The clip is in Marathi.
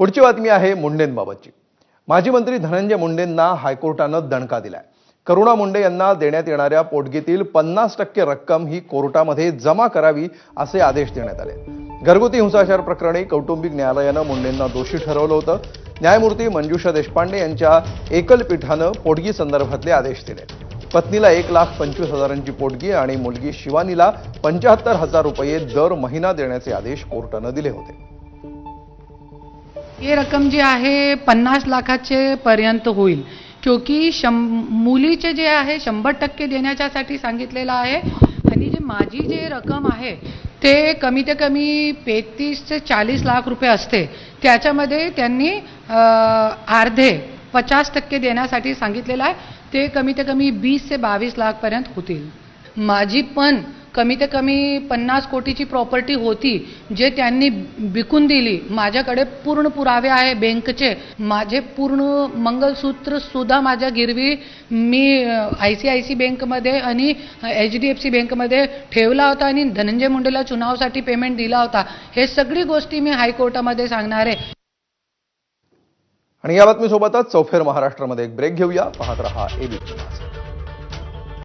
पुढची बातमी आहे मुंडेंबाबतची. माजी मंत्री धनंजय मुंडेंना हायकोर्टानं दणका दिलाय. करुणा मुंडे यांना देण्यात येणाऱ्या पोटगीतील पन्नास टक्के रक्कम ही कोर्टामध्ये जमा करावी असे आदेश देण्यात आले. घरगुती हिंसाचार प्रकरणी कौटुंबिक न्यायालयानं मुंडेंना दोषी ठरवलं होतं. न्यायमूर्ती मंजुषा देशपांडे यांच्या एकल पीठानं पोटगी संदर्भातले आदेश दिले. पत्नीला एक लाख पंचवीस हजारांची पोटगी आणि मुलगी शिवानीला पंच्याहत्तर हजार रुपये दर महिना देण्याचे आदेश कोर्टानं दिले होते. हे रक्कम जी आहे पन्नास लाखाचे पर्यंत होईल. क्योंकि शं मुलीचे जे आहे शंभर टक्के देण्याच्यासाठी सांगितलेलं आहे. आणि जे माझी जे रक्कम आहे ते कमी ते कमी पेतीस ते चाळीस लाख रुपये असते. त्याच्यामध्ये त्यांनी अर्धे पचास टक्के देण्यासाठी सांगितलेलं आहे. ते कमी ते कमी वीस ते बावीस लाखपर्यंत होतील. माझी पण कमी ते कमी पन्नास कोटीची प्रॉपर्टी होती जे त्यांनी विकून दिली. माझ्याकडे पूर्ण पुरावे आहे बँकचे. माझे पूर्ण मंगलसूत्र सुद्धा माझ्या गिरवी मी आय सी आय सी बँकमध्ये आणि एच डी एफ सी बँकमध्ये ठेवला होता आणि धनंजय मुंडेला चुनावसाठी पेमेंट दिला होता. हे सगळी गोष्टी मी हायकोर्टामध्ये सांगणार आहे. आणि या बातमीसोबतच चौफेर महाराष्ट्रामध्ये एक ब्रेक घेऊया. पाहत रहा एबीपी माझा